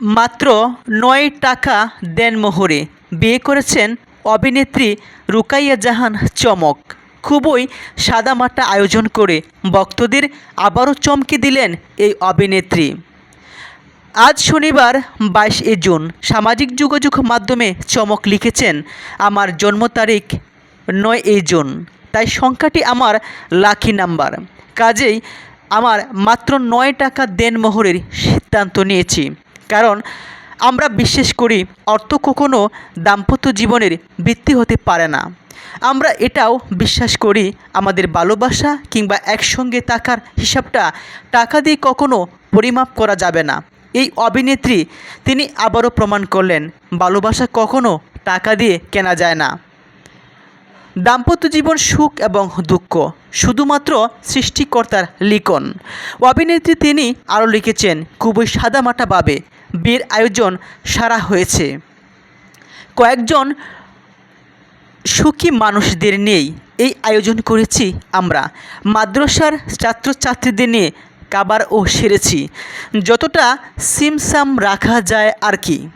মাত্র নয় টাকা দেন মোহরে। বিয়ে করেছেন অভিনেত্রী রুকাইয়া জাহান চমক। খুবই সাদামাটা আয়োজন করে ভক্তদের আবারও চমকে দিলেন এই অভিনেত্রী। আজ শনিবার বাইশে জুন সামাজিক যোগাযোগ মাধ্যমে চমক লিখেছেন, আমার জন্ম তারিখ নয় এ জুন, তাই সংখ্যাটি আমার লাকি নাম্বার। কাজেই আমার মাত্র নয় টাকা দেনমোহরের সিদ্ধান্ত নিয়েছি। কারণ আমরা বিশ্বাস করি অর্থ কখনো দাম্পত্য জীবনের বৃত্তি হতে পারে না। আমরা এটাও বিশ্বাস করি আমাদের ভালোবাসা কিংবা একসঙ্গে থাকার হিসাবটা টাকা দিয়ে কখনো পরিমাপ করা যাবে না। এই অভিনেত্রী তিনি আবারও প্রমাণ করলেন, ভালোবাসা কখনো টাকা দিয়ে কেনা যায় না। দাম্পত্য জীবন সুখ এবং দুঃখ, শুধুমাত্র সৃষ্টিকর্তার লিখন। অভিনেত্রী তিনি আরও লিখেছেন, খুবই সাদামাটাভাবে বিয়ের আয়োজন সারা হয়েছে। কয়েকজন সুখী মানুষদের নিয়েই এই আয়োজন করেছি আমরা। মাদ্রাসার ছাত্রছাত্রীদের নিয়ে কাবার ও সেরেছি। যতটা সিমসাম রাখা যায় আর কি।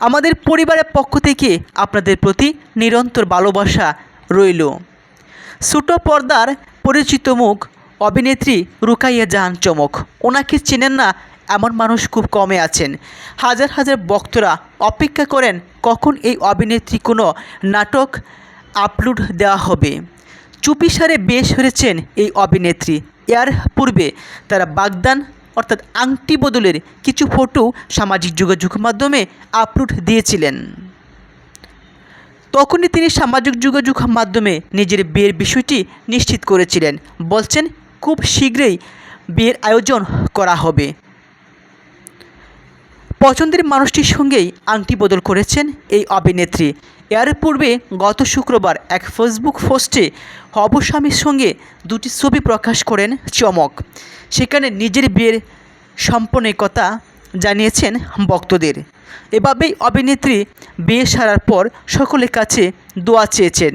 আমাদের পরিবারের পক্ষ থেকে আপনাদের প্রতি নিরন্তর ভালোবাসা রইল। ছোটো পর্দার পরিচিত মুখ অভিনেত্রী রুকাইয়া জাহান চমক। ওনাকে চেনেন না এমন মানুষ খুব কমে আছেন। হাজার হাজার বক্তরা অপেক্ষা করেন কখন এই অভিনেত্রী কোনো নাটক আপলোড দেওয়া হবে। চুপিসারে বেশ হয়েছেন এই অভিনেত্রী। এর পূর্বে তারা বাগদান, অর্থাৎ আংটি বদলের কিছু ফটো সামাজিক যোগাযোগ মাধ্যমে আপলোড দিয়েছিলেন। তখনই তিনি সামাজিক যোগাযোগ মাধ্যমে নিজের বিয়ের বিষয়টি নিশ্চিত করেছিলেন। বলছেন, খুব শীঘ্রই বিয়ের আয়োজন করা হবে। পছন্দের মানুষটির সঙ্গেই আংটি বদল করেছেন এই অভিনেত্রী। এর পূর্বে গত শুক্রবার এক ফেসবুক পোস্টে হবস্বামীর সঙ্গে দুটি ছবি প্রকাশ করেন চমক। সেখানে নিজের বিয়ের সম্পন্নের কথা জানিয়েছেন ভক্তদের। এভাবেই অভিনেত্রী বিয়ে সারার পর সকলের কাছে দোয়া চেয়েছেন।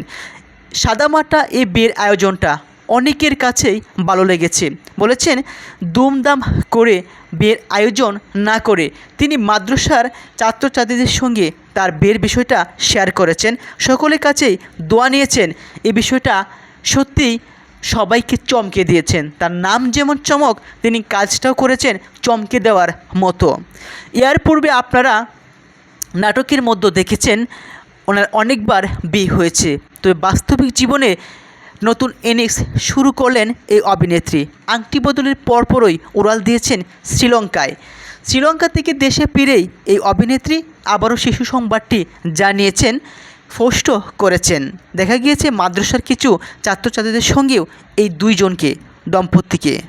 সাদামাটা এই বিয়ের আয়োজনটা অনেকের কাছেই ভালো লেগেছে। বলেছেন দুমদাম করে বিয়ের আয়োজন না করে তিনি মাদ্রাসার ছাত্রছাত্রীদের সঙ্গে তার বিয়ের বিষয়টা শেয়ার করেছেন। সকলের কাছেই দোয়া নিয়েছেন এই বিষয়টা সত্যিই সবাইকে চমকে দিয়েছেন। তার নাম যেমন চমক, তিনি কাজটাও করেছেন চমকে দেওয়ার মতো। এর পূর্বে আপনারা নাটকের মধ্যে দেখেছেন, ওনার অনেকবার বিয়ে হয়েছে। তবে বাস্তবিক জীবনে নতুন ইনিংস শুরু করলেন এই অভিনেত্রী। আংটি বদলের পরপরই উড়াল দিয়েছেন শ্রীলঙ্কায়। শ্রীলঙ্কা থেকে দেশে ফিরেই এই অভিনেত্রী আবারও শিশু সংবাদটি জানিয়েছেন পোস্ট করেছেন। দেখা গিয়েছে, মাদ্রাসার কিছু ছাত্রছাত্রীদের সঙ্গেও এই দুইজনকে, দম্পতিকে।